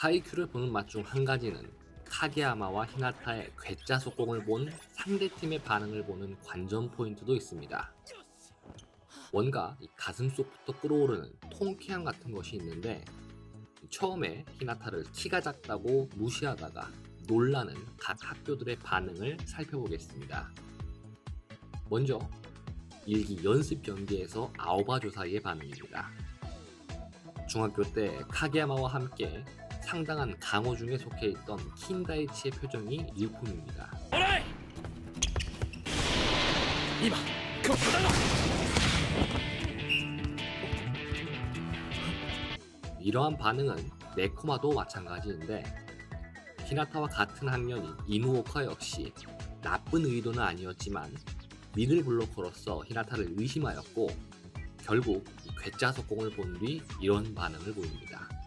하이큐를 보는 맛 중 한 가지는 카게야마와 히나타의 괴짜 속공을 본 상대팀의 반응을 보는 관전 포인트도 있습니다. 뭔가 이 가슴속부터 끓어오르는 통쾌함 같은 것이 있는데 처음에 히나타를 키가 작다고 무시하다가 놀라는 각 학교들의 반응을 살펴보겠습니다. 먼저 일기 연습 경기에서 아오바 조사이의 반응입니다. 중학교 때 카게야마와 함께 상당한 강호 중에 속해 있던 킨다이치의 표정이 일품입니다. 이봐, 이러한 반응은 네코마도 마찬가지인데 히나타와 같은 학년인 이누오카 역시 나쁜 의도는 아니었지만 미들 블로커로서 히나타를 의심하였고 결국 괴짜 석공을 본 뒤 이런 반응을 보입니다.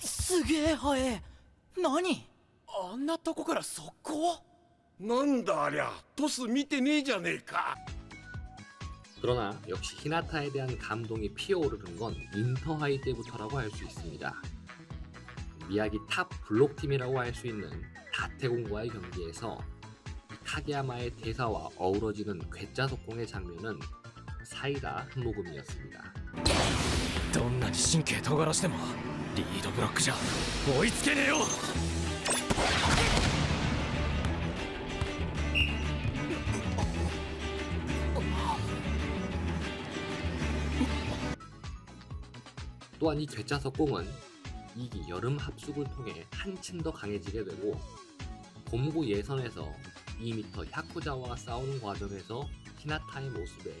すげえ速え何あんなとこから速攻なんだありゃトス見てねえじゃねえか 그러나 역시 히나타에 대한 감동이 피어오르는 건 인터하이 때부터라고 할 수 있습니다. 미야기 탑 블록팀이라고 할 수 있는 다태공과의 경기에서 카게야마의 대사와 어우러지는 괴짜 속공의 장면은 사이다 한 모금이었습니다. どんなに神経尖らしてもリードブロックじゃ追いつけねえよ 또한 이 괴짜 석공은 이기 여름 합숙을 통해 한층 더 강해지게 되고 봄고 예선에서 2m 야쿠자와 싸우는 과정에서 히나타의 모습에